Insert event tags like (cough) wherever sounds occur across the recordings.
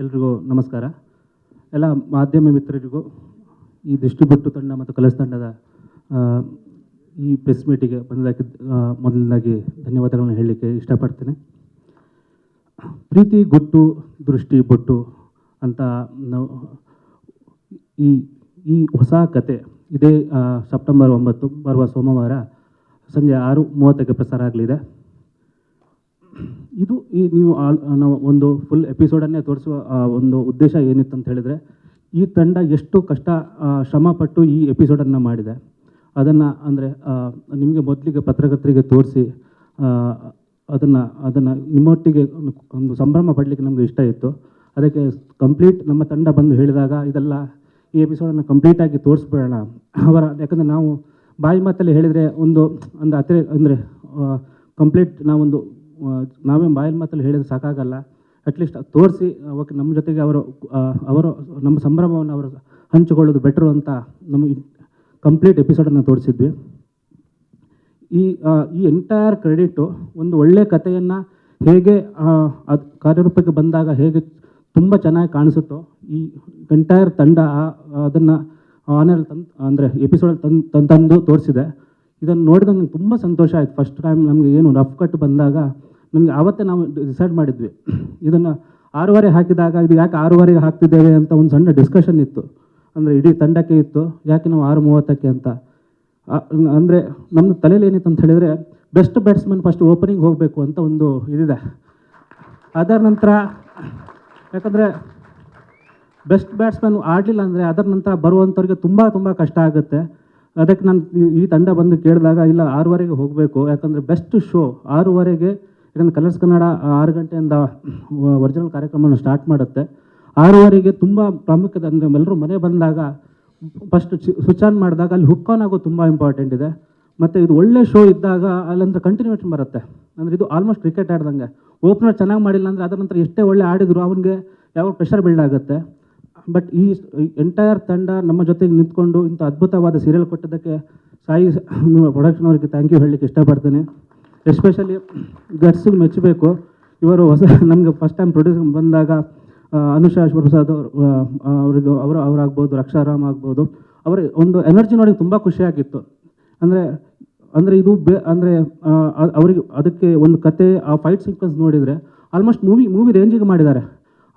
ಎಲ್ರಿಗೂ ನಮಸ್ಕಾರ. ಎಲ್ಲ ಮಾಧ್ಯಮ ಮಿತ್ರರಿಗೂ ಈ ದೃಷ್ಟಿಬಿಟ್ಟು ತಂಡ ಮತ್ತು ಕಲಸ್ ತಂಡದ ಈ ಪ್ರೆಸ್ ಮೀಟಿಗೆ ಬಂದಾಗಿ ಮೊದಲನೇದಾಗಿ ಧನ್ಯವಾದಗಳನ್ನು ಹೇಳಲಿಕ್ಕೆ ಇಷ್ಟಪಡ್ತೇನೆ. ಪ್ರೀತಿ, ಗುಟ್ಟು, ದೃಷ್ಟಿ, ಬೊಟ್ಟು ಅಂತ ಈ ಈ ಹೊಸ ಕತೆ ಇದೇ ಸೆಪ್ಟೆಂಬರ್ ಒಂಬತ್ತು, ಬರುವ ಸೋಮವಾರ ಸಂಜೆ ಆರು ಮೂವತ್ತಕ್ಕೆ ಪ್ರಸಾರ ಆಗಲಿದೆ. ಇದು ಈ ನೀವು ಒಂದು ಫುಲ್ ಎಪಿಸೋಡನ್ನೇ ತೋರಿಸುವ ಒಂದು ಉದ್ದೇಶ ಏನಿತ್ತು ಅಂತ ಹೇಳಿದರೆ, ಈ ತಂಡ ಎಷ್ಟು ಕಷ್ಟ ಶ್ರಮಪಟ್ಟು ಈ ಎಪಿಸೋಡನ್ನು ಮಾಡಿದೆ. ಅದನ್ನು ಅಂದರೆ ನಿಮಗೆ ಮೊದಲಿಗೆ ಪತ್ರಕರ್ತರಿಗೆ ತೋರಿಸಿ ಅದನ್ನು ಅದನ್ನು ನಿಮ್ಮೊಟ್ಟಿಗೆ ಒಂದು- ಸಂಭ್ರಮ ಪಡಲಿಕ್ಕೆ ನಮಗೆ ಇಷ್ಟ ಇತ್ತು. ಅದಕ್ಕೆ ಕಂಪ್ಲೀಟ್ ನಮ್ಮ ತಂಡ ಬಂದು ಹೇಳಿದಾಗ ಇದೆಲ್ಲ ಈ ಎಪಿಸೋಡನ್ನು ಕಂಪ್ಲೀಟಾಗಿ ತೋರಿಸ್ಬಿಡೋಣ. ಅವರ, ಯಾಕಂದರೆ ನಾವು ಬಾಯಿ ಮಾತಲ್ಲಿ ಹೇಳಿದರೆ ಒಂದು ಒಂದು ಅತಿ ಅಂದರೆ ಕಂಪ್ಲೀಟ್ ನಾವೊಂದು ನಾವೇ ಬಾಯಲ್ ಮಾತಲ್ಲಿ ಹೇಳಿದ್ರೆ ಸಾಕಾಗಲ್ಲ. ಅಟ್ಲೀಸ್ಟ್ ತೋರಿಸಿ ಅವಕ್ಕೆ ನಮ್ಮ ಜೊತೆಗೆ ಅವರು ಅವರು ನಮ್ಮ ಸಂಭ್ರಮವನ್ನು ಅವರು ಹಂಚಿಕೊಳ್ಳೋದು ಬೆಟ್ರು ಅಂತ ನಮಗೆ ಕಂಪ್ಲೀಟ್ ಎಪಿಸೋಡನ್ನು ತೋರಿಸಿದ್ವಿ. ಈ ಈ ಎಂಟೈರ್ ಕ್ರೆಡಿಟು ಒಂದು ಒಳ್ಳೆಯ ಕಥೆಯನ್ನು ಹೇಗೆ ಅದು ಕಾರ್ಯರೂಪಕ್ಕೆ ಬಂದಾಗ ಹೇಗೆ ತುಂಬ ಚೆನ್ನಾಗಿ ಕಾಣಿಸುತ್ತೋ ಈ ಎಂಟೈರ್ ತಂಡ ಅದನ್ನು ಆನಲ್ಲಿ ತಂದು, ಅಂದರೆ ಎಪಿಸೋಡಲ್ಲಿ ತಂದು ತಂದು ತೋರಿಸಿದೆ. ಇದನ್ನು ನೋಡಿದಾಗ ನನಗೆ ತುಂಬ ಸಂತೋಷ ಆಯಿತು. ಫಸ್ಟ್ ಟೈಮ್ ನಮಗೆ ಏನು ರಫ್ ಕಟ್ ಬಂದಾಗ ನಮಗೆ ಆವತ್ತೇ ನಾವು ಡಿಸೈಡ್ ಮಾಡಿದ್ವಿ. ಇದನ್ನು ಆರೂವರೆ ಹಾಕಿದಾಗ ಇದು ಯಾಕೆ ಆರೂವರೆಗೆ ಹಾಕ್ತಿದ್ದೇವೆ ಅಂತ ಒಂದು ಸಣ್ಣ ಡಿಸ್ಕಷನ್ ಇತ್ತು. ಅಂದರೆ ಇಡೀ ತಂಡಕ್ಕೆ ಇತ್ತು. ಯಾಕೆ ನಾವು ಆರು ಮೂವತ್ತಕ್ಕೆ ಅಂತ ಅಂದರೆ ನಮ್ಮ ತಲೆಯಲ್ಲಿ ಏನಿತ್ತು ಅಂತ ಹೇಳಿದರೆ ಬೆಸ್ಟ್ ಬ್ಯಾಟ್ಸ್ಮನ್ ಫಸ್ಟ್ ಓಪನಿಂಗ್ ಹೋಗಬೇಕು ಅಂತ ಒಂದು ಇದಿದೆ. ಅದರ ನಂತರ ಯಾಕಂದರೆ ಬೆಸ್ಟ್ ಬ್ಯಾಟ್ಸ್ಮನ್ ಆಡಲಿಲ್ಲ ಅಂದರೆ ಅದರ ನಂತರ ಬರುವಂಥವ್ರಿಗೆ ತುಂಬ ತುಂಬ ಕಷ್ಟ ಆಗುತ್ತೆ. ಅದಕ್ಕೆ ನಾನು ಈ- ತಂಡ ಬಂದು ಕೇಳಿದಾಗ ಇಲ್ಲ, ಆರೂವರೆಗೆ ಹೋಗಬೇಕು. ಯಾಕಂದರೆ ಬೆಸ್ಟ್ ಶೋ ಆರೂವರೆಗೆ ಯಾಕಂದರೆ ಕಲರ್ಸ್ ಕನ್ನಡ ಆರು ಗಂಟೆಯಿಂದ ಒರಿಜಿನಲ್ ಕಾರ್ಯಕ್ರಮವನ್ನು ಸ್ಟಾರ್ಟ್ ಮಾಡುತ್ತೆ. ಆರೂವರೆಗೆ ತುಂಬ ಪ್ರಾಮುಖ್ಯತೆ, ಅಂದರೆ ಎಲ್ಲರೂ ಮನೆ ಬಂದಾಗ ಫಸ್ಟ್ ಸ್ವಿಚ್ ಆನ್ ಮಾಡಿದಾಗ ಅಲ್ಲಿ ಹುಕ್ ಆನ್ ಆಗೋದು ತುಂಬ ಇಂಪಾರ್ಟೆಂಟ್ ಇದೆ. ಮತ್ತು ಇದು ಒಳ್ಳೆ ಶೋ ಇದ್ದಾಗ ಅಲ್ಲಂದ್ರೆ ಕಂಟಿನ್ಯೂಷನ್ ಬರುತ್ತೆ. ಅಂದರೆ ಇದು ಆಲ್ಮೋಸ್ಟ್ ಕ್ರಿಕೆಟ್ ಆಡ್ದಂಗೆ. ಓಪನರ್ ಚೆನ್ನಾಗಿ ಮಾಡಿಲ್ಲ ಅಂದರೆ ಅದರ ನಂತರ ಎಷ್ಟೇ ಒಳ್ಳೆ ಆಡಿದ್ರು ಅವನಿಗೆ ಯಾವ ಪ್ರೆಷರ್ ಬಿಲ್ಡ್ ಆಗುತ್ತೆ. ಬಟ್ ಈ ಎಂಟೈರ್ ತಂಡ ನಮ್ಮ ಜೊತೆಗೆ ನಿಂತ್ಕೊಂಡು ಇಂಥ ಅದ್ಭುತವಾದ ಸೀರಿಯಲ್ ಕೊಟ್ಟಿದ್ದಕ್ಕೆ ಸಾಯಿ ಪ್ರೊಡಕ್ಷನ್ ಅವರಿಗೆ ಥ್ಯಾಂಕ್ ಯು ಹೇಳಲಿಕ್ಕೆ ಇಷ್ಟಪಡ್ತೇನೆ. ಎಸ್ಪೆಷಲಿ ಗಟ್ಸಿಗೆ ಮೆಚ್ಚಬೇಕು. ಇವರು ಹೊಸ, ನಮಗೆ ಫಸ್ಟ್ ಟೈಮ್ ಪ್ರೊಡ್ಯೂಸ್ ಬಂದಾಗ ಅನುಷಾ ಪ್ರಸಾದ್ ಅವರು ಅವರಿಗೆ, ಅವರು, ಅವರಾಗ್ಬೋದು, ರಕ್ಷಾರಾಮ್ ಆಗ್ಬೋದು. ಅವರ ಒಂದು ಎನರ್ಜಿ ನೋಡಿ ತುಂಬ ಖುಷಿಯಾಗಿತ್ತು ಅಂದರೆ ಅಂದರೆ ಇದು ಬೇ, ಅಂದರೆ ಅವರಿಗೆ ಅದಕ್ಕೆ ಒಂದು ಕತೆ, ಆ ಫೈಟ್ ಸೀಕ್ವೆನ್ಸ್ ನೋಡಿದರೆ ಆಲ್ಮೋಸ್ಟ್ ಮೂವಿ ಮೂವಿ ರೇಂಜಿಗೆ ಮಾಡಿದ್ದಾರೆ.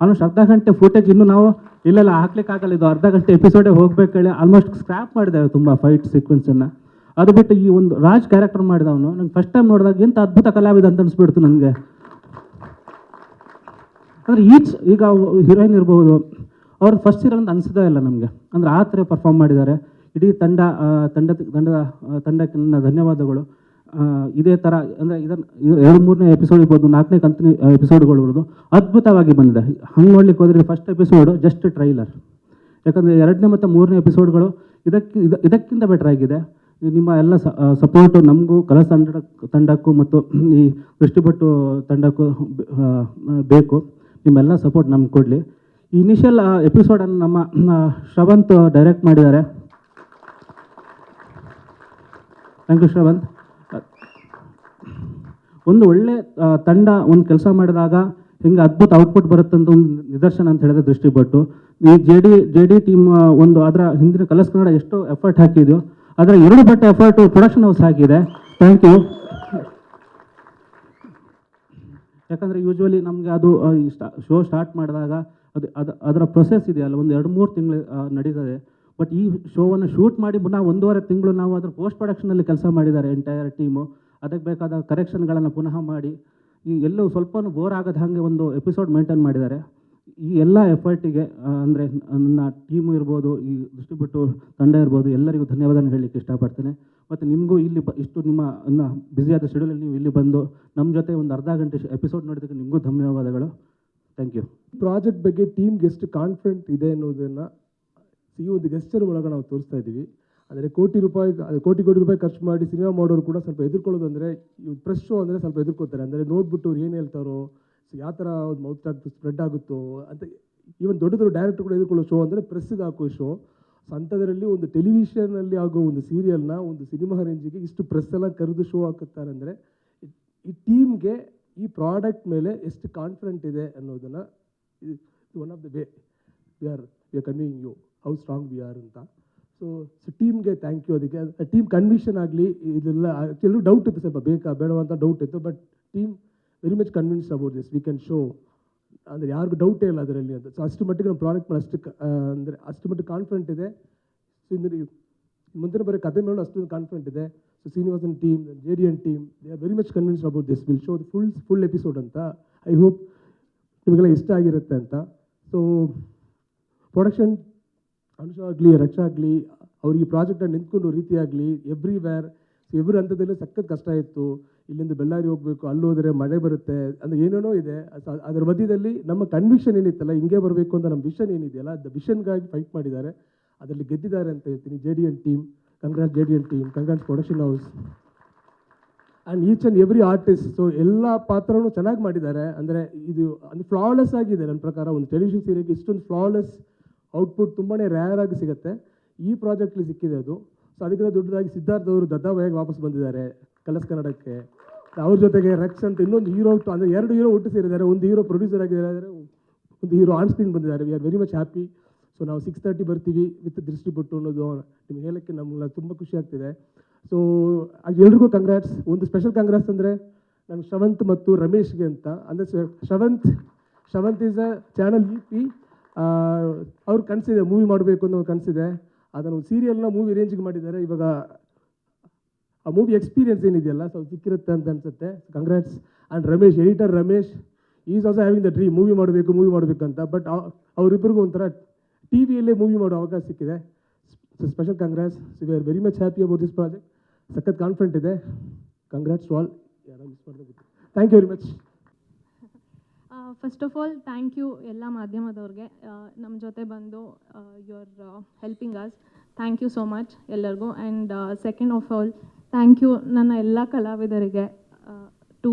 ಆಲ್ಮೋಸ್ಟ್ ಅರ್ಧ ಗಂಟೆ ಫುಟೇಜ್ ಇನ್ನೂ ನಾವು ಇಲ್ಲೆಲ್ಲ ಹಾಕ್ಲಿಕ್ಕಾಗಲ್ಲ. ಇದು ಅರ್ಧ ಗಂಟೆ ಎಪಿಸೋಡೇ ಹೇಳಿ ಆಲ್ಮೋಸ್ಟ್ ಸ್ಕ್ರ್ಯಾಪ್ ಮಾಡಿದ್ದಾರೆ ತುಂಬ ಫೈಟ್ ಸೀಕ್ವೆನ್ಸನ್ನು ಅದು ಬಿಟ್ಟು ಈ ಒಂದು ರಾಜ್ ಕ್ಯಾರೆಕ್ಟರ್ ಮಾಡಿದವನು, ನಂಗೆ ಫಸ್ಟ್ ಟೈಮ್ ನೋಡಿದಾಗ ಎಂಥ ಅದ್ಭುತ ಕಲಾವಿದ ಅಂತ ಅನಿಸ್ಬಿಡ್ತು ನನಗೆ. ಅಂದರೆ ಈಚ್ ಈಗ ಹೀರೋಯಿನ್ ಇರ್ಬೋದು ಅವ್ರದ್ದು ಫಸ್ಟ್ ಇರೋ ಅಂತ ಅನಿಸೋದೇ ಇಲ್ಲ ನಮಗೆ. ಅಂದರೆ ಆ ಥರ ಪರ್ಫಾರ್ಮ್ ಮಾಡಿದ್ದಾರೆ. ಇಡೀ ತಂಡ ತಂಡ, ತಂಡದ ತಂಡಕ್ಕೆ ನನ್ನ ಧನ್ಯವಾದಗಳು. ಇದೇ ಥರ ಅಂದರೆ ಇದನ್ನು ಇದು ಎರಡು ಮೂರನೇ ಎಪಿಸೋಡ್ ಇರ್ಬೋದು, ನಾಲ್ಕನೇ ಕಂತಿನ ಎಪಿಸೋಡ್ಗಳು ಇರ್ಬೋದು, ಅದ್ಭುತವಾಗಿ ಬಂದಿದೆ. ಹಂಗೆ ನೋಡ್ಲಿಕ್ಕೆ ಹೋದರೆ ಫಸ್ಟ್ ಎಪಿಸೋಡು ಜಸ್ಟ್ ಟ್ರೈಲರ್ ಯಾಕಂದರೆ ಎರಡನೇ ಮತ್ತು ಮೂರನೇ ಎಪಿಸೋಡ್ಗಳು ಇದಕ್ಕೆ ಇದ- ಇದಕ್ಕಿಂತ ಬೆಟರ್ ಆಗಿದೆ. ನಿಮ್ಮ ಎಲ್ಲ ಸಪೋರ್ಟು ನಮಗೂ, ಕಲಸ ತಂಡ, ತಂಡಕ್ಕೂ ಮತ್ತು ಈ ದೃಷ್ಟಿಪಟ್ಟು ತಂಡಕ್ಕೂ ಬೇಕು. ನಿಮ್ಮೆಲ್ಲ ಸಪೋರ್ಟ್ ನಮ್ಗೆ ಕೊಡಲಿ. ಇನಿಷಿಯಲ್ ಎಪಿಸೋಡನ್ನು ನಮ್ಮ ಶ್ರವಂತ್ ಡೈರೆಕ್ಟ್ ಮಾಡಿದ್ದಾರೆ. Thank you Shravanth. ಒಂದು ಒಳ್ಳೆ ತಂಡ, ಒಂದು ಕೆಲಸ ಮಾಡಿದಾಗ ಹಿಂಗೆ ಅದ್ಭುತ ಔಟ್ಪುಟ್ ಬರುತ್ತಂತ ಒಂದು ನಿದರ್ಶನ ಅಂತ ಹೇಳಿದ್ರೆ ದೃಷ್ಟಿಪಟ್ಟು. ಈ J D J D team ಒಂದು ಅದರ ಹಿಂದಿನ ಕಲಸ್ ಕನ್ನಡ ಎಷ್ಟು ಎಫರ್ಟ್ ಹಾಕಿದೆಯೋ ಅದರ ಎರಡು ಪಟ್ಟು ಎಫರ್ಟು ಪ್ರೊಡಕ್ಷನ್ ಹೌಸ್ ಆಗಿದೆ ಥ್ಯಾಂಕ್ ಯು ಯಾಕಂದರೆ ಯೂಶ್ವಲಿ ನಮಗೆ ಅದು ಶೋ ಸ್ಟಾರ್ಟ್ ಮಾಡಿದಾಗ ಅದು ಅದು, ಅದರ ಪ್ರೊಸೆಸ್ ಇದೆಯಲ್ಲ, ಒಂದು ಎರಡು ಮೂರು ತಿಂಗಳು ನಡೀತದೆ. ಬಟ್ ಈ ಶೋವನ್ನು ಶೂಟ್ ಮಾಡಿ ಪುನಃ ಒಂದೂವರೆ ತಿಂಗಳು ನಾವು ಅದರ ಪೋಸ್ಟ್ ಪ್ರೊಡಕ್ಷನಲ್ಲಿ ಕೆಲಸ ಮಾಡಿದ್ದಾರೆ ಎಂಟೈರ್ ಟೀಮು ಅದಕ್ಕೆ ಬೇಕಾದ ಕರೆಕ್ಷನ್ಗಳನ್ನು ಪುನಃ ಮಾಡಿ, ಈ ಎಲ್ಲೂ ಸ್ವಲ್ಪ ಬೋರ್ ಆಗದ ಹಾಗೆ ಒಂದು ಎಪಿಸೋಡ್ ಮೇಂಟೈನ್ ಮಾಡಿದ್ದಾರೆ. ಈ ಎಲ್ಲ ಎಫರ್ಟಿಗೆ ಅಂದರೆ, ನನ್ನ ಟೀಮು ಇರ್ಬೋದು, ಈ ದೃಷ್ಟಿಬಿಟ್ಟು ತಂಡ ಇರ್ಬೋದು, ಎಲ್ಲರಿಗೂ ಧನ್ಯವಾದನ ಹೇಳಲಿಕ್ಕೆ ಇಷ್ಟಪಡ್ತೇನೆ. ಮತ್ತು ನಿಮಗೂ ಇಲ್ಲಿ ಇಷ್ಟು ನಿಮ್ಮ ಬ್ಯುಸಿಯಾದ ಶೆಡ್ಯೂಲಲ್ಲಿ ನೀವು ಇಲ್ಲಿ ಬಂದು ನಮ್ಮ ಜೊತೆ ಒಂದು ಅರ್ಧ ಗಂಟೆ ಎಪಿಸೋಡ್ ನೋಡಿದ್ದಕ್ಕೆ ನಿಮಗೂ ಧನ್ಯವಾದಗಳು. ಥ್ಯಾಂಕ್ ಯು ಪ್ರಾಜೆಕ್ಟ್ ಬಗ್ಗೆ ಟೀಮ್ ಎಷ್ಟು ಕಾನ್ಫಿಡೆಂಟ್ ಇದೆ ಅನ್ನೋದನ್ನು ಈ ಒಂದು ಗೆಸ್ಟರ್ ಮೂಲಕ ನಾವು ತೋರಿಸ್ತಾ ಇದ್ದೀವಿ. ಅಂದರೆ ಕೋಟಿ ರೂಪಾಯಿ ಕೋಟಿ ಕೋಟಿ ರೂಪಾಯಿ ಖರ್ಚು ಮಾಡಿ ಸಿನಿಮಾ ಮಾಡೋರು ಕೂಡ ಸ್ವಲ್ಪ ಎದುರ್ಕೊಳ್ಳೋದು ಅಂದರೆ ಪ್ರೆಸ್ ಶೋ ಅಂದರೆ ಸ್ವಲ್ಪ ಎದುರ್ಕೋತಾರೆ ಅಂದರೆ ನೋಡ್ಬಿಟ್ಟು ಅವ್ರು ಏನು ಹೇಳ್ತಾರೋ ಸೊ, ಯಾವ ಥರ ಒಂದು ಮೌತ್ ಆಗ್ತು ಸ್ಪ್ರೆಡ್ ಆಗುತ್ತೋ ಅಂತ ಈವನ್ ದೊಡ್ಡ ದೊಡ್ಡ ಡೈರೆಕ್ಟರ್ ಕೂಡ ಎದುರ್ಕೊಳ್ಳೋ ಶೋ ಅಂದರೆ ಪ್ರೆಸ್ಸಿಗೆ ಹಾಕೋ ಶೋ ಸೊ ಅಂಥದ್ರಲ್ಲಿ ಒಂದು ಟೆಲಿವಿಷನಲ್ಲಿ ಆಗೋ ಒಂದು ಸೀರಿಯಲ್ನ ಒಂದು ಸಿನಿಮಾ ರೇಂಜಿಗೆ ಇಷ್ಟು ಪ್ರೆಸ್ ಎಲ್ಲ ಕರೆದು ಶೋ ಹಾಕುತ್ತಾರೆ ಅಂದರೆ, ಈ ಟೀಮ್ಗೆ ಈ ಪ್ರಾಡಕ್ಟ್ ಮೇಲೆ ಎಷ್ಟು ಕಾನ್ಫಿಡೆಂಟ್ ಇದೆ ಅನ್ನೋದನ್ನು one of the way we are we are convincing you how strong we are ಅಂತ. ಸೊ ಸೊ ಟೀಮ್ಗೆ ಥ್ಯಾಂಕ್ ಯು ಅದಕ್ಕೆ. ಟೀಮ್ ಕನ್ವಿಷನ್ ಆಗಲಿ, ಇದೆಲ್ಲ ಕೆಲವು ಡೌಟ್ ಇತ್ತು ಸ್ವಲ್ಪ, ಬೇಕಾ ಬೇಡವಂತ ಡೌಟ್ ಇತ್ತು but team very much convince about this we can show ಅಂದರೆ ಯಾರಿಗೂ ಡೌಟೇ ಇಲ್ಲ ಅದರಲ್ಲಿ ಅಂತ. ಸೊ ಅಷ್ಟು ಮಟ್ಟಿಗೆ ನಮ್ಮ ಪ್ರಾಡಕ್ಟ್ ಅಷ್ಟು ಅಂದರೆ ಅಷ್ಟು ಮಟ್ಟಿಗೆ ಕಾನ್ಫಿಡೆಂಟ್ ಇದೆ. ಸೊ ಇಂದ್ರೆ ಮುಂದಿನ ಬರೀ ಕತೆ ಮೇಲೆ ಅಷ್ಟೊಂದು ಕಾನ್ಫಿಡೆಂಟ್ ಇದೆ. So Srinivasan team J D N team they are very much convince about this will show the full full episode ಅಂತ. ಐ ಹೋಪ್ ನಿಮಗೆಲ್ಲ ಇಷ್ಟ ಆಗಿರುತ್ತೆ ಅಂತ. ಸೊ ಪ್ರೊಡಕ್ಷನ್ ಅನುಷ ಆಗಲಿ, ರಕ್ಷಾ ಆಗಲಿ ಅವ್ರಿಗೆ ಪ್ರಾಜೆಕ್ಟನ್ನು ನಿಂತ್ಕೊಂಡು ರೀತಿಯಾಗಲಿ ಎವ್ರಿ ವೇರ್ ಸೊ ಎವ್ರಿ ಹಂತದಲ್ಲೂ ಸಖತ್ ಕಷ್ಟ ಇತ್ತು. ಇಲ್ಲಿಂದ ಬೆಳ್ಳಾರಿ ಹೋಗಬೇಕು, ಅಲ್ಲಿ ಹೋದರೆ ಮಳೆ ಬರುತ್ತೆ ಅಂದರೆ ಏನೇನೋ ಇದೆ. ಅದ್- ಅದರ ಮಧ್ಯದಲ್ಲಿ ನಮ್ಮ ಕನ್ವಿಷನ್ ಏನಿತ್ತಲ್ಲ, ಹಿಂಗೆ ಬರಬೇಕು ಅಂತ ನಮ್ಮ ವಿಷನ್ ಏನಿದೆಯಲ್ಲ ಅದು ವಿಷನ್ಗಾಗಿ ಫೈಟ್ ಮಾಡಿದ್ದಾರೆ. ಅದರಲ್ಲಿ ಗೆದ್ದಿದ್ದಾರೆ ಅಂತ ಹೇಳ್ತೀನಿ. J D N team congrat J D N team congrat production house and each and every artist so ಎಲ್ಲ ಪಾತ್ರನೂ ಚೆನ್ನಾಗಿ ಮಾಡಿದ್ದಾರೆ. ಅಂದರೆ ಇದು ಅಂದರೆ ಫ್ಲಾಲೆಸ್ ಆಗಿದೆ ನನ್ನ ಪ್ರಕಾರ. ಒಂದು ಟೆಲಿವಿಷನ್ ಸೀರಿಯಲ್ಗೆ ಇಷ್ಟೊಂದು ಫ್ಲಾಲೆಸ್ ಔಟ್ಪುಟ್ ತುಂಬಾ ರೇರ್ ಆಗಿ ಸಿಗುತ್ತೆ. ಈ ಪ್ರಾಜೆಕ್ಟ್ಲಿ ಸಿಕ್ಕಿದೆ ಅದು. ಸೊ ಅದಕ್ಕಿಂತ ದೊಡ್ಡದಾಗಿ ಸಿದ್ಧಾರ್ಥ ಅವರು ದದ್ದಾಬಾಯಿಗೆ ವಾಪಸ್ ಬಂದಿದ್ದಾರೆ ಕಲರ್ಸ್ ಕನ್ನಡಕ್ಕೆ. ಅವ್ರ ಜೊತೆಗೆ ರಕ್ಸ್ ಅಂತ ಇನ್ನೊಂದು ಹೀರೋ ಅಂದರೆ ಎರಡು ಹೀರೋ ಒಟ್ಟು ಸೇರಿದ್ದಾರೆ. ಒಂದು ಹೀರೋ ಪ್ರೊಡ್ಯೂಸರ್ ಆಗಿದ್ದಾರೆ ಒಂದು ಹೀರೋ ಆನ್ ಸ್ಕ್ರೀನ್ ಬಂದಿದ್ದಾರೆ. We are very much happy so ನಾವು ಸಿಕ್ಸ್ ತರ್ಟಿ ಬರ್ತೀವಿ ವಿತ್ ದೃಷ್ಟಿಪಟ್ಟು ಅನ್ನೋದು ನಿಮ್ಗೆ ಹೇಳೋಕ್ಕೆ ನಮ್ಗೆ ತುಂಬ ಖುಷಿ ಆಗ್ತಿದೆ. ಸೊ ಎಲ್ರಿಗೂ ಕಂಗ್ರಾಟ್ಸ್ ಒಂದು ಸ್ಪೆಷಲ್ ಕಂಗ್ರಾಟ್ಸ್ ಅಂದರೆ ನಮ್ಮ ಶ್ರವಂತ್ ಮತ್ತು ರಮೇಶ್ಗೆ ಅಂತ. ಅಂದರೆ Shravanth Shravanth is a channel E P ಅವ್ರ ಕನಸಿದೆ ಮೂವಿ ಮಾಡಬೇಕು ಅನ್ನೋ ಕನಸಿದೆ ಅದನ್ನು ಸೀರಿಯಲ್ನ ಮೂವಿ ರೇಂಜಿಗೆ ಮಾಡಿದ್ದಾರೆ. ಇವಾಗ ಆ ಮೂವಿ ಎಕ್ಸ್ಪೀರಿಯನ್ಸ್ ಏನಿದೆಯಲ್ಲ ಸೊ ಸಿಕ್ಕಿರುತ್ತೆ ಅಂತ ಅನ್ಸುತ್ತೆ. Congrats and Ramesh editor Ramesh is also having the dream movie ಮಾಡಬೇಕು ಮೂವಿ ಮಾಡಬೇಕಂತ ಬಟ್ ಅವರಿಬ್ಬರಿಗೂ ಒಂಥರ ಟಿ ವಿಯಲ್ಲೇ ಮೂವಿ ಮಾಡೋ ಅವಕಾಶ ಸಿಕ್ಕಿದೆ. Special congrats we are very much happy about this project ಸಖತ್ ಕಾನ್ಫಿಡೆಂಟ್ ಇದೆ. ಕಂಗ್ರಾಟ್ಸ್ ಟು ಆಲ್ ಯಾರು thank you very much first of all thank you ಎಲ್ಲ ಮಾಧ್ಯಮದವ್ರಿಗೆ. ನಮ್ಮ ಜೊತೆ ಬಂದು you are helping us thank you so much ಎಲ್ಲರಿಗೂ. And second of all thank you ನನ್ನ ಎಲ್ಲ ಕಲಾವಿದರಿಗೆ ಟು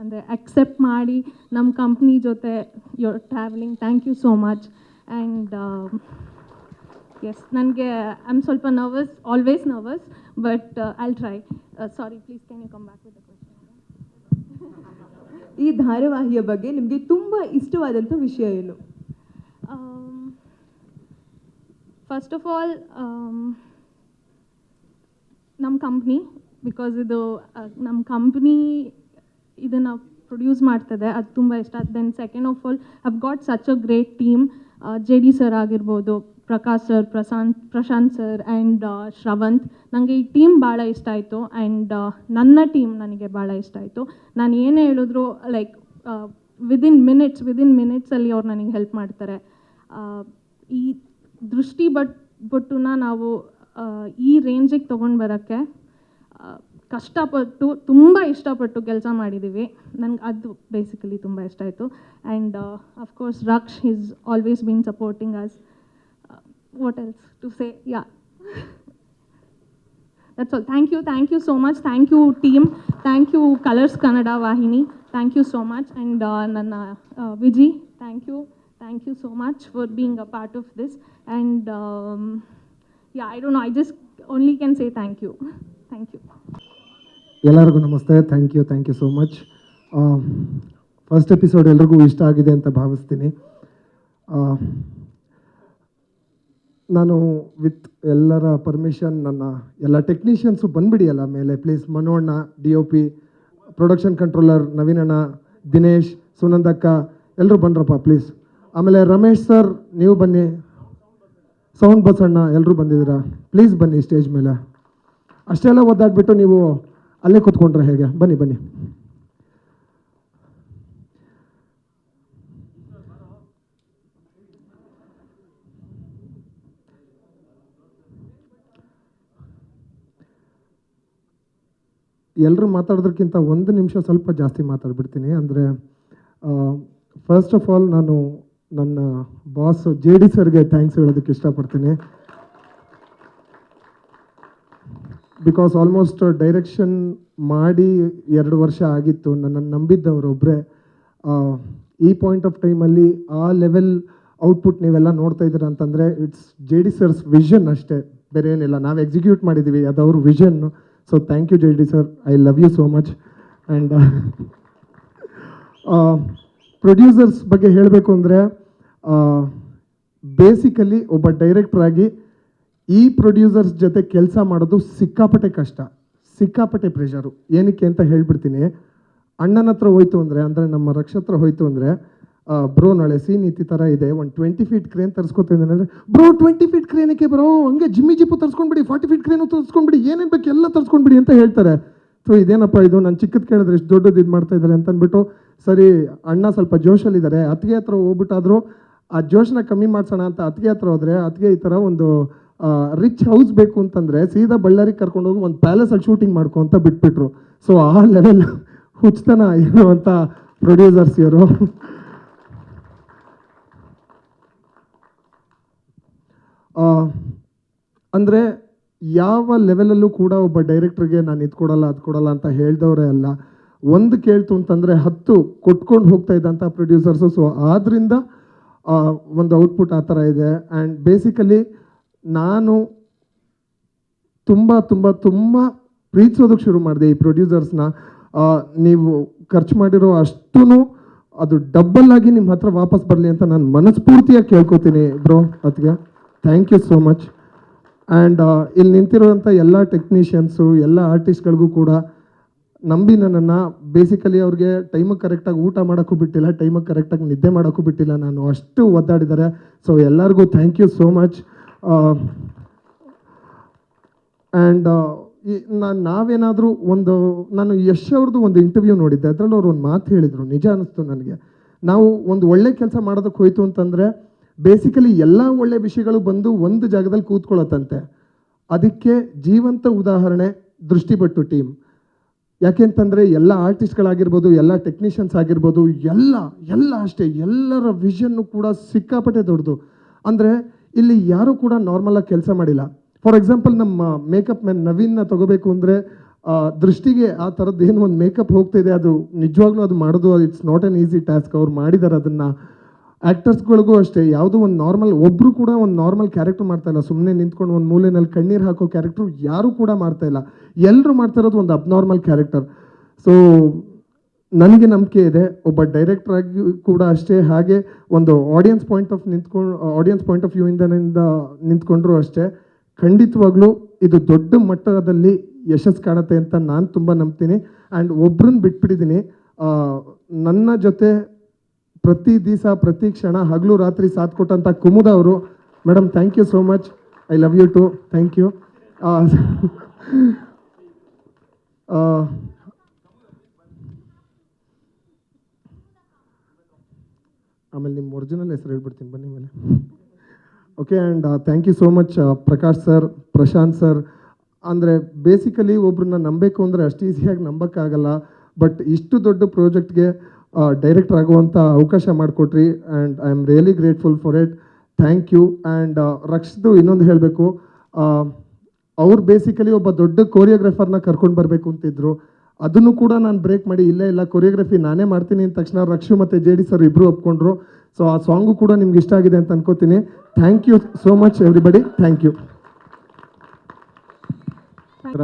ಅಂದರೆ ಅಕ್ಸೆಪ್ಟ್ ಮಾಡಿ ನಮ್ಮ ಕಂಪ್ನಿ ಜೊತೆ your travelling thank you so much and yes ನನಗೆ ಐ ಆಮ್ ಸ್ವಲ್ಪ nervous always nervous but I'll try sorry please can you come back with question ಈ ಧಾರಾವಾಹಿಯ ಬಗ್ಗೆ ನಿಮಗೆ ತುಂಬ ಇಷ್ಟವಾದಂಥ ವಿಷಯ ಏನು? ಫಸ್ಟ್ ಆಫ್ ಆಲ್ ನಮ್ಮ ಕಂಪ್ನಿ ಬಿಕಾಸ್ ಇದು ನಮ್ಮ ಕಂಪ್ನಿ ಇದನ್ನು ಪ್ರೊಡ್ಯೂಸ್ ಮಾಡ್ತದೆ. ಅದು ತುಂಬ ಇಷ್ಟ. Then second of all have got such a great team J D sir ಆಗಿರ್ಬೋದು, Prakash sir Prashanth Prashanth sir and Shravanth. ನನಗೆ ಈ ಟೀಮ್ ಭಾಳ ಇಷ್ಟ ಆಯಿತು. ಆ್ಯಂಡ್ ನನ್ನ ಟೀಮ್ ನನಗೆ ಭಾಳ ಇಷ್ಟ ಆಯಿತು. ನಾನು ಏನೇ ಹೇಳಿದ್ರು ಲೈಕ್ ವಿದಿನ್ ಮಿನಿಟ್ಸ್ ವಿದಿನ್ ಮಿನಿಟ್ಸಲ್ಲಿ ಅವ್ರು ನನಗೆ ಹೆಲ್ಪ್ ಮಾಡ್ತಾರೆ. ಈ ದೃಷ್ಟಿ ಬಟ್, ಬಟ್ಟುನ ನಾವು ಈ ರೇಂಜಿಗೆ ತೊಗೊಂಡು ಬರೋಕ್ಕೆ ಕಷ್ಟಪಟ್ಟು, ತುಂಬ ಇಷ್ಟಪಟ್ಟು ಕೆಲಸ ಮಾಡಿದ್ದೀವಿ ನನಗೆ ಅದು ಬೇಸಿಕಲಿ ತುಂಬ ಇಷ್ಟ ಆಯಿತು. And of course Raksh is always been supporting us what else to say yeah that's all thank you thank you so much thank you team thank you Colors Kannada ವಾಹಿನಿ thank you so much and ನನ್ನ Viji thank you thank you so much for being a part of this and yeah I don't know I just only can say thank you thank you ಎಲ್ಲರಿಗೂ ನಮಸ್ತೆ. Thank you thank you so much first episode ಎಲ್ರಿಗೂ ಇಷ್ಟ ಆಗಿದೆ ಅಂತ ಭಾವಿಸ್ತೀನಿ. ನಾನು with ಎಲ್ಲರ permission ನನ್ನ ಎಲ್ಲ ಟೆಕ್ನಿಷಿಯನ್ಸು ಬಂದ್ಬಿಡಿಯಲ್ಲ ಮೇಲೆ. Please ಮನೋಣ್ಣ D O P production controller ನವೀನಣ್ಣ Dinesh, ಸುನಂದಕ್ಕ ಎಲ್ಲರೂ ಬಂದ್ರಪ್ಪ ಪ್ಲೀಸ್ ಆಮೇಲೆ ರಮೇಶ್ ಸರ್ ನೀವು ಬನ್ನಿ. ಸೌಂಡ್ ಬಸಣ್ಣ ಎಲ್ಲರೂ ಬಂದಿದ್ದೀರಾ? ಪ್ಲೀಸ್ ಬನ್ನಿ ಸ್ಟೇಜ್ ಮೇಲೆ. ಅಷ್ಟೆಲ್ಲ ಒದ್ದಾಡ್ಬಿಟ್ಟು ನೀವು ಅಲ್ಲೇ ಕೂತ್ಕೊಂಡ್ರೆ ಹೇಗೆ? ಬನ್ನಿ ಬನ್ನಿ. ಎಲ್ಲರೂ ಮಾತಾಡೋದಕ್ಕಿಂತ ಒಂದು ನಿಮಿಷ ಸ್ವಲ್ಪ ಜಾಸ್ತಿ ಮಾತಾಡ್ಬಿಡ್ತೀನಿ. ಅಂದರೆ ಫಸ್ಟ್ ಆಫ್ ಆಲ್ ನಾನು ನನ್ನ ಬಾಸ್ ಜೆ ಡಿ ಸರ್ಗೆ ಥ್ಯಾಂಕ್ಸ್ ಹೇಳೋದಕ್ಕೆ ಇಷ್ಟಪಡ್ತೀನಿ. ಬಿಕಾಸ್ ಆಲ್ಮೋಸ್ಟ್ ಡೈರೆಕ್ಷನ್ ಮಾಡಿ ಎರಡು ವರ್ಷ ಆಗಿತ್ತು ನನ್ನನ್ನು ನಂಬಿದ್ದವರೊಬ್ಬರೇ ಈ ಪಾಯಿಂಟ್ ಆಫ್ ಟೈಮಲ್ಲಿ ಆ ಲೆವೆಲ್ ಔಟ್ಪುಟ್ ನೀವೆಲ್ಲ ನೋಡ್ತಾ ಇದ್ದೀರ ಅಂತಂದರೆ it's J D sir's vision ಅಷ್ಟೇ ಬೇರೆ ಏನಿಲ್ಲ ನಾವು ಎಕ್ಸಿಕ್ಯೂಟ್ ಮಾಡಿದ್ದೀವಿ ಅದು ಅವ್ರ vision so thank you J D sir I love you so much and producers ಬಗ್ಗೆ ಹೇಳಬೇಕು ಅಂದರೆ ಬೇಸಿಕಲಿ ಒಬ್ಬ ಡೈರೆಕ್ಟ್ರಾಗಿ ಈ ಪ್ರೊಡ್ಯೂಸರ್ಸ್ ಜೊತೆ ಕೆಲಸ ಮಾಡೋದು ಸಿಕ್ಕಾಪಟ್ಟೆ ಕಷ್ಟ, ಸಿಕ್ಕಾಪಟ್ಟೆ ಪ್ರೆಷರು ಏನಕ್ಕೆ ಅಂತ ಹೇಳ್ಬಿಡ್ತೀನಿ. ಅಣ್ಣನ ಹತ್ರ ಹೋಯ್ತು ಅಂದರೆ ಅಂದರೆ ನಮ್ಮ ರಕ್ಷ ಹತ್ರ ಹೋಯ್ತು ಅಂದರೆ ಬ್ರೋ ನಾಳೆ ಸೀನ್ ಈ ಥರ ಇದೆ, ಒಂದು ಟ್ವೆಂಟಿ ಫೀಟ್ ಕ್ರೇನ್ ತರಿಸ್ಕೊತಿದ್ದೀನಿ ಅಂದರೆ ಬ್ರೋ ಟ್ವೆಂಟಿ ಫೀಟ್ ಕ್ರೇನಕ್ಕೆ ಬ್ರೋ ಹಂಗೆ ಜಿಮ್ಮಿ ಜಿಪ್ಪು ತರಿಸ್ಕೊಂಡ್ಬಿಡಿ ಫಾರ್ಟಿ ಫೀಟ್ ಕ್ರೇನು ತರಿಸ್ಕೊಂಡ್ಬಿಡಿ, ಏನೇನು ಬೇಕು ಎಲ್ಲ ತರಿಸ್ಕೊಂಡ್ಬಿಡಿ ಅಂತ ಹೇಳ್ತಾರೆ. ಸೊ ಇದೇನಪ್ಪ ಇದು? ನಾನು ಚಿಕ್ಕದು ಕೇಳಿದ್ರೆ ಎಷ್ಟು ದೊಡ್ಡದು ಇದು ಮಾಡ್ತಾ ಇದ್ದಾರೆ ಅಂತ ಅಂದ್ಬಿಟ್ಟು ಸರಿ, ಅಣ್ಣ ಸ್ವಲ್ಪ ಜೋಶಲ್ಲಿದ್ದಾರೆ, ಅತ್ತಿಗೆ ಹತ್ರ ಹೋಗ್ಬಿಟ್ಟಾದ್ರು ಆ ಜೋಶನ ಕಮ್ಮಿ ಮಾಡ್ಸೋಣ ಅಂತ ಅತ್ತಿಗೆ ಹತ್ರ ಹೋದರೆ, ಅತ್ತಿಗೆ ಈ ಥರ ಒಂದು ರಿಚ್ ಹೌಸ್ ಬೇಕು ಅಂತಂದರೆ ಸೀದಾ ಬಳ್ಳಾರಿಗೆ ಕರ್ಕೊಂಡು ಹೋಗಿ ಒಂದು ಪ್ಯಾಲೇಸಲ್ಲಿ ಶೂಟಿಂಗ್ ಮಾಡ್ಕೊ ಅಂತ ಬಿಟ್ಬಿಟ್ರು. ಸೊ ಆ ಲೆವೆಲ್ ಹುಚ್ಚತನ ಇರುವಂಥ ಪ್ರೊಡ್ಯೂಸರ್ಸ್ ಇವರು. ಅಂದರೆ ಯಾವ ಲೆವೆಲಲ್ಲೂ ಕೂಡ ಒಬ್ಬ ಡೈರೆಕ್ಟ್ರಿಗೆ ನಾನು ಇದು ಕೊಡಲ್ಲ, ಅದು ಕೊಡಲ್ಲ ಅಂತ ಹೇಳ್ದವರೇ ಅಲ್ಲ. ಒಂದು ಕೇಳ್ತು ಅಂತಂದರೆ ಹತ್ತು ಕೊಟ್ಕೊಂಡು ಹೋಗ್ತಾ ಇದ್ದಂಥ ಪ್ರೊಡ್ಯೂಸರ್ಸು ಸೊ ಆದ್ದರಿಂದ ಒಂದು ಔಟ್ಪುಟ್ ಆ ಥರ ಇದೆ. ಆ್ಯಂಡ್ ಬೇಸಿಕಲಿ ನಾನು ತುಂಬ ತುಂಬ ತುಂಬ ಪ್ರೀತಿಸೋದಕ್ಕೆ ಶುರು ಮಾಡಿದೆ ಈ ಪ್ರೊಡ್ಯೂಸರ್ಸ್ನ ನೀವು ಖರ್ಚು ಮಾಡಿರೋ ಅಷ್ಟೂ ಅದು ಡಬ್ಬಲ್ ಆಗಿ ನಿಮ್ಮ ಹತ್ರ ವಾಪಸ್ ಬರಲಿ ಅಂತ ನಾನು ಮನಸ್ಫೂರ್ತಿಯಾಗಿ ಕೇಳ್ಕೊತೀನಿ ಬ್ರೋ ಅದಕ್ಕೆ thank you so much and ಇಲ್ಲಿ ನಿಂತಿರುವಂಥ ಎಲ್ಲ ಟೆಕ್ನಿಷಿಯನ್ಸು ಎಲ್ಲ ಆರ್ಟಿಸ್ಟ್ಗಳಿಗೂ ಕೂಡ ನಂಬಿ ನನ್ನನ್ನು ಬೇಸಿಕಲಿ ಅವ್ರಿಗೆ ಟೈಮಿಗೆ ಕರೆಕ್ಟಾಗಿ ಊಟ ಮಾಡೋಕ್ಕೂ ಬಿಟ್ಟಿಲ್ಲ ಟೈಮಿಗೆ ಕರೆಕ್ಟಾಗಿ ನಿದ್ದೆ ಮಾಡೋಕ್ಕೂ ಬಿಟ್ಟಿಲ್ಲ. ನಾನು ಅಷ್ಟು ಒದ್ದಾಡಿದ್ದಾರೆ. ಸೊ ಎಲ್ಲರಿಗೂ thank you so much and ನಾನು ನಾವೇನಾದರೂ ಒಂದು, ನಾನು ಯಶ್ ಅವ್ರದ್ದು ಒಂದು ಇಂಟರ್ವ್ಯೂ ನೋಡಿದ್ದೆ. ಅದರಲ್ಲಿ ಅವ್ರು ಒಂದು ಮಾತು ಹೇಳಿದರು. ನಿಜ ಅನ್ನಿಸ್ತು ನನಗೆ. ನಾವು ಒಂದು ಒಳ್ಳೆ ಕೆಲಸ ಮಾಡೋದಕ್ಕೆ ಹೋಯ್ತು ಅಂತಂದರೆ ಬೇಸಿಕಲಿ ಎಲ್ಲ ಒಳ್ಳೆ ವಿಷಯಗಳು ಬಂದು ಒಂದು ಜಾಗದಲ್ಲಿ ಕೂತ್ಕೊಳ್ಳತ್ತಂತೆ. ಅದಕ್ಕೆ ಜೀವಂತ ಉದಾಹರಣೆ ದೃಷ್ಟಿಪಟ್ಟು ಟೀಮ್ ಯಾಕೆಂತಂದರೆ ಎಲ್ಲ ಆರ್ಟಿಸ್ಟ್ಗಳಾಗಿರ್ಬೋದು, ಎಲ್ಲ ಟೆಕ್ನಿಷಿಯನ್ಸ್ ಆಗಿರ್ಬೋದು, ಎಲ್ಲ ಎಲ್ಲ ಅಷ್ಟೇ, ಎಲ್ಲರ ವಿಷನ್ನು ಕೂಡ ಸಿಕ್ಕಾಪಟ್ಟೆ ದೊಡ್ಡದು. ಅಂದರೆ ಇಲ್ಲಿ ಯಾರೂ ಕೂಡ ನಾರ್ಮಲಾಗಿ ಕೆಲಸ ಮಾಡಿಲ್ಲ. ಫಾರ್ ಎಕ್ಸಾಂಪಲ್ ನಮ್ಮ ಮೇಕಪ್ ಮ್ಯಾನ್ ನವೀನ್ನ ತಗೋಬೇಕು ಅಂದರೆ ದೃಷ್ಟಿಗೆ ಆ ಥರದ್ದು ಏನು ಒಂದು ಮೇಕಪ್ ಹೋಗ್ತಿದೆ, ಅದು ನಿಜವಾಗ್ಲೂ ಅದು ಮಾಡೋದು it's not an easy task ಅವ್ರು ಮಾಡಿದ್ದಾರೆ ಅದನ್ನು. ಆ್ಯಕ್ಟರ್ಸ್ಗಳಿಗೂ ಅಷ್ಟೇ, ಯಾವುದೋ ಒಂದು ನಾರ್ಮಲ್ ಒಬ್ಬರು ಕೂಡ ಒಂದು ನಾರ್ಮಲ್ ಕ್ಯಾರೆಕ್ಟರ್ ಮಾಡ್ತಾ ಇಲ್ಲ. ಸುಮ್ಮನೆ ನಿಂತ್ಕೊಂಡು ಒಂದು ಮೂಲೆಯಲ್ಲಿ ಕಣ್ಣೀರು ಹಾಕೋ ಕ್ಯಾರೆಕ್ಟ್ರು ಯಾರೂ ಕೂಡ ಮಾಡ್ತಾ ಇಲ್ಲ. ಎಲ್ಲರೂ ಮಾಡ್ತಾ ಇರೋದು ಒಂದು ಅಬ್ನಾರ್ಮಲ್ ಕ್ಯಾರೆಕ್ಟರ್ ಸೊ ನನಗೆ ನಂಬಿಕೆ ಇದೆ. ಒಬ್ಬ ಡೈರೆಕ್ಟರ್ ಆಗಿ ಕೂಡ ಅಷ್ಟೇ, ಹಾಗೆ ಒಂದು ಆಡಿಯನ್ಸ್ ಪಾಯಿಂಟ್ ಆಫ್ ನಿಂತ್ಕೊಂಡು ಆಡಿಯನ್ಸ್ ಪಾಯಿಂಟ್ ಆಫ್ ವ್ಯೂ ಇಂದ ನಿಂತ್ಕೊಂಡ್ರು ಅಷ್ಟೇ. ಖಂಡಿತವಾಗ್ಲೂ ಇದು ದೊಡ್ಡ ಮಟ್ಟದಲ್ಲಿ ಯಶಸ್ಸು ಕಾಣುತ್ತೆ ಅಂತ ನಾನು ತುಂಬ ನಂಬ್ತೀನಿ. ಆ್ಯಂಡ್ ಒಬ್ರನ್ನ ಬಿಟ್ಬಿಟ್ಟಿದ್ದೀನಿ ನನ್ನ ಜೊತೆ ಪ್ರತಿ ದಿವಸ, ಪ್ರತಿ ಕ್ಷಣ ಹಗಲು ರಾತ್ರಿ ಸಾಥ್ ಕೊಟ್ಟಂಥ ಕುಮುದ ಅವರು madam thank you so much I love you too thank you ಆಮೇಲೆ ನಿಮ್ಮ ಒರಿಜಿನಲ್ ಹೆಸರು ಹೇಳ್ಬಿಡ್ತೀನಿ, ಬನ್ನಿ ಮೇಲೆ okay and thank you so much Prakash sir, Prashanth sir. ಅಂದರೆ ಬೇಸಿಕಲಿ ಒಬ್ರನ್ನ ನಂಬಬೇಕು ಅಂದರೆ ಅಷ್ಟು ಈಸಿಯಾಗಿ ನಂಬೋಕ್ಕಾಗಲ್ಲ ಬಟ್ ಇಷ್ಟು ದೊಡ್ಡ ಪ್ರಾಜೆಕ್ಟ್ಗೆ ಡೈರೆಕ್ಟರ್ ಆಗುವಂಥ ಅವಕಾಶ ಮಾಡಿಕೊಟ್ರಿ and I am really grateful for it thank you and ರಕ್ಷದು ಇನ್ನೊಂದು ಹೇಳಬೇಕು. ಅವ್ರು ಬೇಸಿಕಲಿ ಒಬ್ಬ ದೊಡ್ಡ ಕೊರಿಯೋಗ್ರಾಫರ್ನ ಕರ್ಕೊಂಡು ಬರಬೇಕು ಅಂತಿದ್ರು. ಅದನ್ನು ಕೂಡ ನಾನು ಬ್ರೇಕ್ ಮಾಡಿ, ಇಲ್ಲೇ ಇಲ್ಲ ಕೊರಿಯೋಗ್ರಫಿ ನಾನೇ ಮಾಡ್ತೀನಿ ಅಂದ ತಕ್ಷಣ ರಕ್ಷು ಮತ್ತು ಜೆ ಡಿ ಸರ್ ಇಬ್ಬರು ಒಪ್ಕೊಂಡ್ರು. ಸೊ ಆ ಸಾಂಗು ಕೂಡ ನಿಮ್ಗೆ ಇಷ್ಟ ಆಗಿದೆ ಅಂತ ಅನ್ಕೋತೀನಿ. Thank you so much everybody thank you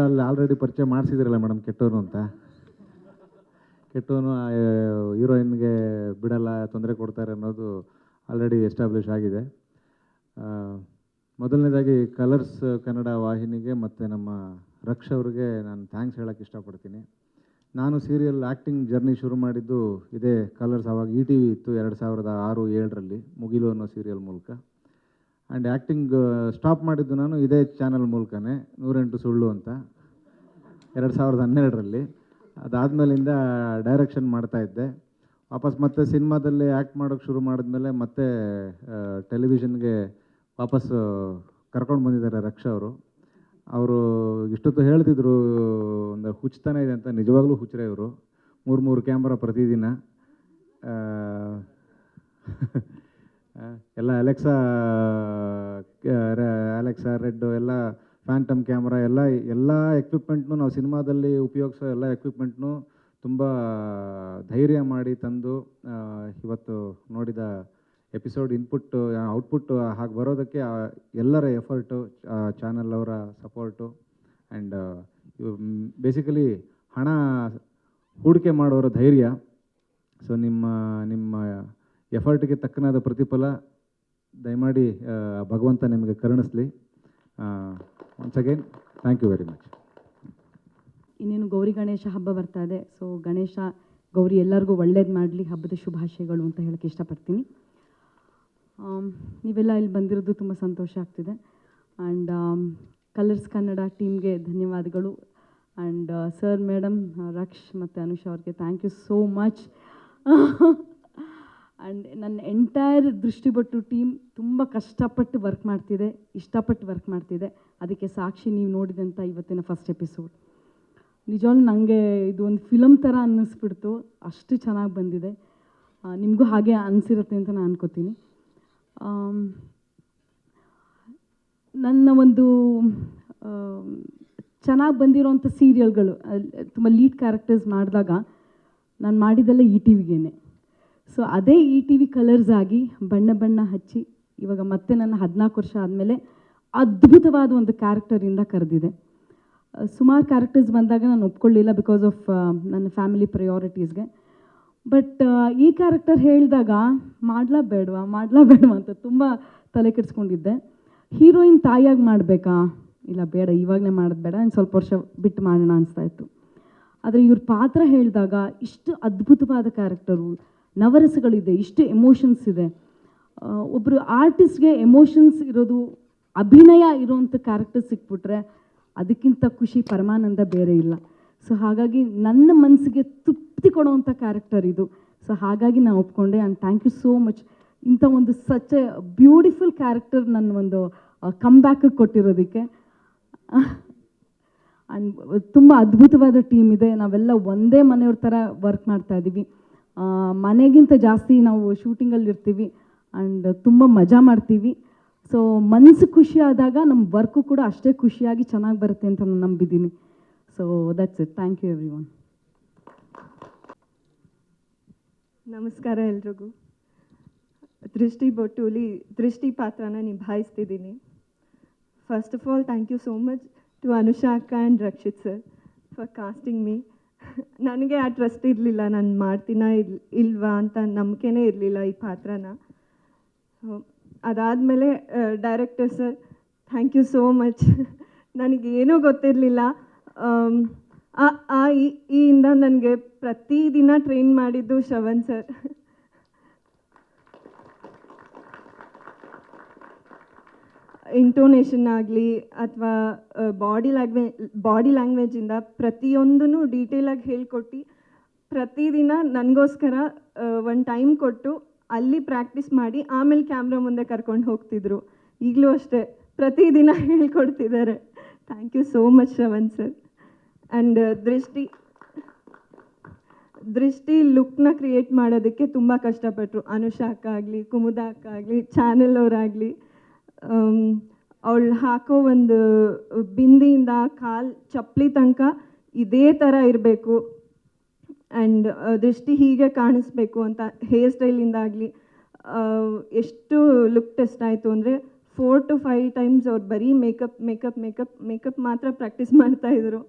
ಅಲ್ಲಿ ಆಲ್ರೆಡಿ ಪರಿಚಯ ಮಾಡಿಸಿದ್ರಲ್ಲ ಮೇಡಮ್ ಕೆಟ್ಟವರು ಅಂತ? ಕೆಟ್ಟವನು ಹೀರೋಯಿನ್ಗೆ ಬಿಡಲ್ಲ, ತೊಂದರೆ ಕೊಡ್ತಾರೆ ಅನ್ನೋದು ಆಲ್ರೆಡಿ ಎಸ್ಟಾಬ್ಲಿಷ್ ಆಗಿದೆ. ಮೊದಲನೇದಾಗಿ ಕಲರ್ಸ್ ಕನ್ನಡ ವಾಹಿನಿಗೆ ಮತ್ತು ನಮ್ಮ ರಕ್ಷ ಅವ್ರಿಗೆ ನಾನು ಥ್ಯಾಂಕ್ಸ್ ಹೇಳೋಕ್ಕೆ ಇಷ್ಟಪಡ್ತೀನಿ. ನಾನು ಸೀರಿಯಲ್ ಆ್ಯಕ್ಟಿಂಗ್ ಜರ್ನಿ ಶುರು ಮಾಡಿದ್ದು ಇದೇ ಕಲರ್ಸ್ ಆವಾಗ ಇ ಟಿ ವಿ ಇತ್ತು ಎರಡು ಸಾವಿರದ ಆರು, ಏಳರಲ್ಲಿ ಮುಗಿಲು ಅನ್ನೋ ಸೀರಿಯಲ್ ಮೂಲಕ. ಆ್ಯಂಡ್ ಆ್ಯಕ್ಟಿಂಗ್ ಸ್ಟಾಪ್ ಮಾಡಿದ್ದು ನಾನು ಇದೇ ಚಾನಲ್ ಮೂಲಕನೇ, ನೂರೆಂಟು ಸುಳ್ಳು ಅಂತ. ಎರಡು ಸಾವಿರದ ಹನ್ನೆರಡರಲ್ಲಿ. ಅದಾದಮೇಲಿಂದ ಡೈರೆಕ್ಷನ್ ಮಾಡ್ತಾ ಇದ್ದೆ. ವಾಪಸ್ ಮತ್ತೆ ಸಿನಿಮಾದಲ್ಲಿ ಆ್ಯಕ್ಟ್ ಮಾಡೋಕ್ಕೆ ಶುರು ಮಾಡಿದ್ಮೇಲೆ ಮತ್ತೆ ಟೆಲಿವಿಷನ್ಗೆ ವಾಪಸ್ ಕರ್ಕೊಂಡು ಬಂದಿದ್ದಾರೆ ರಕ್ಷ ಅವರು. ಅವರು ಇಷ್ಟೊತ್ತು ಹೇಳ್ತಿದ್ರು, ಒಂದು ಹುಚ್ಚತನ ಇದೆ ಅಂತ. ನಿಜವಾಗ್ಲೂ ಹುಚ್ಚರೆ ಇವರು. ಮೂರು ಮೂರು ಕ್ಯಾಮ್ರಾ ಪ್ರತಿದಿನ. (laughs) ಎಲ್ಲ ಅಲೆಕ್ಸಾ ಅಲೆಕ್ಸಾ ರೆಡ್ಡು ಎಲ್ಲ ಫ್ಯಾಂಟಮ್ ಕ್ಯಾಮ್ರಾ ಎಲ್ಲ ಎಲ್ಲ ಎಕ್ವಿಪ್ಮೆಂಟ್ನು ನಾವು ಸಿನಿಮಾದಲ್ಲಿ ಉಪಯೋಗಿಸೋ ಎಲ್ಲ ಎಕ್ವಿಪ್ಮೆಂಟ್ನು ತುಂಬ, ಧೈರ್ಯ ಮಾಡಿ ತಂದು ಇವತ್ತು ನೋಡಿದ ಎಪಿಸೋಡ್ ಇನ್ಪುಟ್ ಔಟ್ಪುಟ್ ಹಾಗೆ ಬರೋದಕ್ಕೆ ಎಲ್ಲರ ಎಫರ್ಟು ಚಾನಲ್ ಅವರ ಸಪೋರ್ಟು ಆ್ಯಂಡ್ ಬೇಸಿಕಲಿ ಹಣ ಹೂಡಿಕೆ ಮಾಡೋರ ಧೈರ್ಯ. ಸೊ ನಿಮ್ಮ ನಿಮ್ಮ ಎಫರ್ಟ್ಗೆ ತಕ್ಕನಾದ ಪ್ರತಿಫಲ ದಯಮಾಡಿ ಭಗವಂತ ನಿಮಗೆ ಕರುಣಿಸ್ಲಿ. Once again thank you very much ಇನ್ನೇನು ಗೌರಿ ಗಣೇಶ ಹಬ್ಬ ಬರ್ತಾ ಇದೆ. ಸೊ ಗಣೇಶ ಗೌರಿ ಎಲ್ಲರಿಗೂ ಒಳ್ಳೇದು ಮಾಡಲಿ ಹಬ್ಬದ ಶುಭಾಶಯಗಳು ಅಂತ ಹೇಳಕ್ಕೆ ಇಷ್ಟಪಡ್ತೀನಿ. ಆಮ್, ನೀವೆಲ್ಲ ಇಲ್ಲಿ ಬಂದಿರೋದು ತುಂಬ ಸಂತೋಷ ಆಗ್ತಿದೆ. ಆ್ಯಂಡ್ ಕಲರ್ಸ್ ಕನ್ನಡ ಟೀಮ್ಗೆ ಧನ್ಯವಾದಗಳು. ಆ್ಯಂಡ್ ಸರ್ ಮೇಡಮ್ ರಕ್ಷ್ ಮತ್ತು ಅನುಷಾ ಅವ್ರಿಗೆ thank you so much and ನನ್ನ ಎಂಟೈರ್ ದೃಷ್ಟಿಪಟ್ಟು ಟೀಮ್ ತುಂಬ ಕಷ್ಟಪಟ್ಟು ವರ್ಕ್ ಮಾಡ್ತಿದೆ, ಇಷ್ಟಪಟ್ಟು ವರ್ಕ್ ಮಾಡ್ತಿದೆ. ಅದಕ್ಕೆ ಸಾಕ್ಷಿ ನೀವು ನೋಡಿದಂಥ ಇವತ್ತಿನ ಫಸ್ಟ್ ಎಪಿಸೋಡ್ ನಿಜವಾಗ್ಲೂ ನನಗೆ ಇದು ಒಂದು ಫಿಲಮ್ ಥರ ಅನ್ನಿಸ್ಬಿಡ್ತು. ಅಷ್ಟು ಚೆನ್ನಾಗಿ ಬಂದಿದೆ. ನಿಮಗೂ ಹಾಗೆ ಅನಿಸಿರುತ್ತೆ ಅಂತ ನಾನು ಅನ್ಕೋತೀನಿ. ನನ್ನ ಒಂದು ಚೆನ್ನಾಗಿ ಬಂದಿರೋಂಥ ಸೀರಿಯಲ್ಗಳು ತುಂಬ ಲೀಡ್ ಕ್ಯಾರೆಕ್ಟರ್ಸ್ ಮಾಡಿದಾಗ ನಾನು ಮಾಡಿದ್ದೆಲ್ಲ ಈ ಟಿ ವಿಗೇನೆ ಸೊ ಅದೇ ಈ ಟಿ ವಿ ಕಲರ್ಸ್ ಆಗಿ ಬಣ್ಣ ಬಣ್ಣ ಹಚ್ಚಿ ಇವಾಗ ಮತ್ತೆ ನನ್ನ ಹದಿನಾಲ್ಕು ವರ್ಷ ಆದಮೇಲೆ ಅದ್ಭುತವಾದ ಒಂದು ಕ್ಯಾರೆಕ್ಟರಿಂದ ಕರೆದಿದೆ. ಸುಮಾರು ಕ್ಯಾರೆಕ್ಟರ್ಸ್ ಬಂದಾಗ ನಾನು ಒಪ್ಕೊಳ್ಳಿಲ್ಲ ಬಿಕಾಸ್ ಆಫ್ ನನ್ನ ಫ್ಯಾಮಿಲಿ ಪ್ರಯಾರಿಟೀಸ್ಗೆ ಬಟ್ ಈ ಕ್ಯಾರೆಕ್ಟರ್ ಹೇಳಿದಾಗ ಮಾಡ್ಲಾ ಬೇಡವಾ ಮಾಡ್ಲಾ ಬೇಡವಾ ಅಂತ ತುಂಬ ತಲೆ ಕೆಡಿಸ್ಕೊಂಡಿದ್ದೆ. ಹೀರೋಯಿನ್ ತಾಯಿಯಾಗಿ ಮಾಡಬೇಕಾ? ಇಲ್ಲ ಬೇಡ, ಇವಾಗಲೇ ಮಾಡೋದು ಬೇಡ ನಾನು ಸ್ವಲ್ಪ ವರ್ಷ ಬಿಟ್ಟು ಮಾಡೋಣ ಅನಿಸ್ತಾ ಇತ್ತು. ಆದರೆ ಇವ್ರ ಪಾತ್ರ ಹೇಳಿದಾಗ ಇಷ್ಟು ಅದ್ಭುತವಾದ ಕ್ಯಾರೆಕ್ಟರು ನವರಸಗಳಿದೆ ಇಷ್ಟು ಎಮೋಷನ್ಸ್ ಇದೆ. ಒಬ್ಬರು ಆರ್ಟಿಸ್ಟ್ಗೆ ಎಮೋಷನ್ಸ್ ಇರೋದು ಅಭಿನಯ ಇರೋವಂಥ ಕ್ಯಾರೆಕ್ಟರ್ ಸಿಕ್ಬಿಟ್ರೆ ಅದಕ್ಕಿಂತ ಖುಷಿ ಪರಮಾನಂದ ಬೇರೆ ಇಲ್ಲ. ಸೊ ಹಾಗಾಗಿ ನನ್ನ ಮನಸ್ಸಿಗೆ ತೃಪ್ತಿ ಕೊಡುವಂಥ ಕ್ಯಾರೆಕ್ಟರ್ ಇದು. ಸೊ ಹಾಗಾಗಿ ನಾನು ಒಪ್ಕೊಂಡೆ and thank you so much ಇಂಥ ಒಂದು ಸಚ್ ಎ ಬ್ಯೂಟಿಫುಲ್ ಕ್ಯಾರೆಕ್ಟರ್ ನನ್ನ ಒಂದು ಕಮ್ ಬ್ಯಾಕಿಗೆ ಕೊಟ್ಟಿರೋದಕ್ಕೆ. ಆ್ಯಂಡ್ (laughs) ತುಂಬ ಅದ್ಭುತವಾದ ಟೀಮ್ ಇದೆ. ನಾವೆಲ್ಲ ಒಂದೇ ಮನೆಯವ್ರ ಥರ ವರ್ಕ್ ಮಾಡ್ತಾ ಇದ್ದೀವಿ. ಆ, ಮನೆಗಿಂತ ಜಾಸ್ತಿ ನಾವು ಶೂಟಿಂಗಲ್ಲಿ ಇರ್ತೀವಿ ಆ್ಯಂಡ್ ತುಂಬ ಮಜಾ ಮಾಡ್ತೀವಿ. ಸೊ ಮನಸ್ಸು ಖುಷಿ ಆದಾಗ ನಮ್ಮ ವರ್ಕು ಕೂಡ ಅಷ್ಟೇ ಖುಷಿಯಾಗಿ ಚೆನ್ನಾಗಿ ಬರುತ್ತೆ ಅಂತ ನಾನು ನಂಬಿದ್ದೀನಿ. So that's it thank you everyone ನಮಸ್ಕಾರ ಎಲ್ರಿಗೂ. ದೃಷ್ಟಿ ಬೊಟ್ಟುಲಿ, ದೃಷ್ಟಿ ಪಾತ್ರನ ನಿಭಾಯಿಸ್ತಿದ್ದೀನಿ. First of all thank you so much to Anusha and Rakshith sir for casting me ನನಗೆ ಆ ಟ್ರಸ್ಟ್ ಇರಲಿಲ್ಲ, ನಾನು ಮಾಡ್ತೀನ ಇಲ್, ಇಲ್ವಾ ಅಂತ ನಂಬಿಕೆನೇ ಇರಲಿಲ್ಲ ಈ ಪಾತ್ರನ. ಅದಾದಮೇಲೆ director sir thank you so much ನನಗೇನೂ ಗೊತ್ತಿರಲಿಲ್ಲ. ಆ ಆ, ಈ ಇಂದ ನನಗೆ ಪ್ರತಿದಿನ ಟ್ರೈನ್ ಮಾಡಿದ್ದು ಶ್ರವಣ್ ಸರ್ (laughs) ಇಂಟೋನೇಷನ್ ಆಗಲಿ ಅಥವಾ ಬಾಡಿ ಲ್ಯಾಂಗ್ವೇ ಬಾಡಿ ಲ್ಯಾಂಗ್ವೇಜಿಂದ ಪ್ರತಿಯೊಂದೂ ಡೀಟೇಲಾಗಿ ಹೇಳ್ಕೊಟ್ಟು ಪ್ರತಿದಿನ ನನಗೋಸ್ಕರ ಒಂದು ಟೈಮ್ ಕೊಟ್ಟು ಅಲ್ಲಿ ಪ್ರಾಕ್ಟೀಸ್ ಮಾಡಿ ಆಮೇಲೆ ಕ್ಯಾಮ್ರಾ ಮುಂದೆ ಕರ್ಕೊಂಡು ಹೋಗ್ತಿದ್ರು. ಈಗಲೂ ಅಷ್ಟೇ ಪ್ರತಿದಿನ (laughs) ಹೇಳ್ಕೊಡ್ತಿದ್ದಾರೆ. Thank you so much Shravan sir and Drishti Drishti ಲುಕ್ನ create ಮಾಡೋದಕ್ಕೆ ತುಂಬ ಕಷ್ಟಪಟ್ಟರು ಅನುಷಾ ಆಗಲಿ ಕುಮುದ ಆಗಲಿ ಚಾನೆಲ್ ಅವರಾಗಲಿ ಅವಳು ಹಾಕೋ ಒಂದು ಬಿಂದಿಯಿಂದ ಕಾಲು ಚಪ್ಪಲಿ ತನಕ ಇದೇ ಥರ ಇರಬೇಕು. ಆ್ಯಂಡ್ ದೃಷ್ಟಿ ಹೀಗೆ ಕಾಣಿಸ್ಬೇಕು ಅಂತ ಹೇರ್ ಸ್ಟೈಲಿಂದಾಗಲಿ ಎಷ್ಟು ಲುಕ್ ಟೆಸ್ಟ್ ಆಯಿತು ಅಂದರೆ ಫೋರ್ ಟು ಫೈವ್ ಟೈಮ್ಸ್ ಅವ್ರು ಬರೀ ಮೇಕಪ್ ಮೇಕಪ್ ಮೇಕಪ್ ಮೇಕಪ್ ಮಾತ್ರ ಪ್ರಾಕ್ಟೀಸ್ ಮಾಡ್ತಾಯಿದ್ರು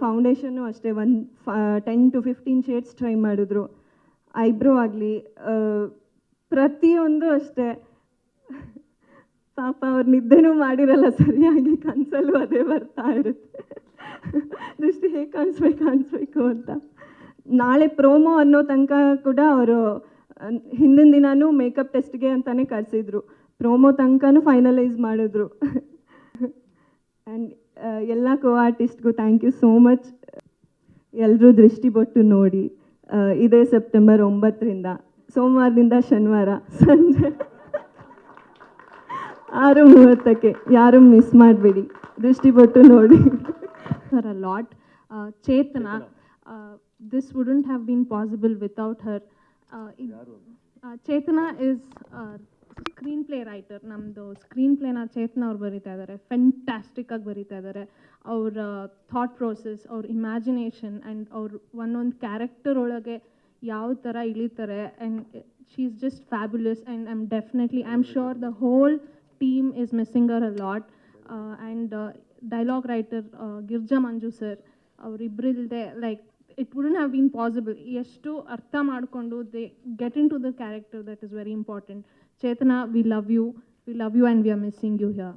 ಫೌಂಡೇಶನ್ನು ಅಷ್ಟೇ ಒಂದು ten to fifteen shades try ಮಾಡಿದ್ರು. ಐಬ್ರೋ ಆಗಲಿ ಪ್ರತಿಯೊಂದು ಅಷ್ಟೇ. ಪಾಪ ಅವ್ರು ನಿದ್ದೆನೂ ಮಾಡಿರಲ್ಲ, ಸರಿಯಾಗಿ ಕನಸಲ್ಲೂ ಅದೇ ಬರ್ತಾ ಇರುತ್ತೆ. ದೃಷ್ಟಿ ಹೇಗೆ ಕಾಣಿಸ್ಬೇಕು ಕಾಣಿಸ್ಬೇಕು ಅಂತ. ನಾಳೆ ಪ್ರೋಮೋ ಅನ್ನೋ ತನಕ ಕೂಡ ಅವರು ಹಿಂದಿನ ದಿನಾನೂ ಮೇಕಪ್ ಟೆಸ್ಟ್ಗೆ ಅಂತಲೇ ಕರೆಸಿದ್ರು. ಪ್ರೋಮೋ ತನಕನೂ ಫೈನಲೈಸ್ ಮಾಡಿದ್ರು. ಆ್ಯಂಡ್ ಎಲ್ಲ ಕೋ ಆರ್ಟಿಸ್ಟ್ಗೂ ಥ್ಯಾಂಕ್ ಯು ಸೋ ಮಚ್ ಎಲ್ಲರೂ ದೃಷ್ಟಿ ಬೊಟ್ಟು ನೋಡಿ. ಇದೇ ಸೆಪ್ಟೆಂಬರ್ ಒಂಬತ್ತರಿಂದ, ಸೋಮವಾರದಿಂದ ಶನಿವಾರ ಸಂಜೆ. ಆರು ಮೂವತ್ತಕ್ಕೆ ಯಾರು ಮಿಸ್ ಮಾಡಬೇಡಿ. ದೃಷ್ಟಿ ಬಟ್ಟು ನೋಡಿ sir lot Chetana this wouldn't have this wouldn't have been possible without is screenplay writer ನಮ್ಮದು ಸ್ಕ್ರೀನ್ ಪ್ಲೇನ ಚೇತನ ಅವ್ರು ಬರೀತಾ ಇದ್ದಾರೆ ಫೆಂಟಾಸ್ಟಿಕ್ಕಾಗಿ ಬರೀತಾ ಇದ್ದಾರೆ ಅವ್ರ ಥಾಟ್ ಪ್ರೋಸೆಸ್ ಅವ್ರ ಇಮ್ಯಾಜಿನೇಷನ್ ಆ್ಯಂಡ್ ಅವ್ರ ಒಂದೊಂದು ಕ್ಯಾರೆಕ್ಟರ್ ಒಳಗೆ ಯಾವ ಥರ ಇಳಿತಾರೆ and she is just fabulous and I am definitely I am sure the whole team is missing uh a lot and dialogue writer Girja Manju sir ಅವರಿಬ್ಬರಿಲ್ದೆ like it wouldn't have been possible ಎಷ್ಟು ಅರ್ಥ ಮಾಡಿಕೊಂಡು they get into the character that is very important Chetana we love you we love you and we are missing you here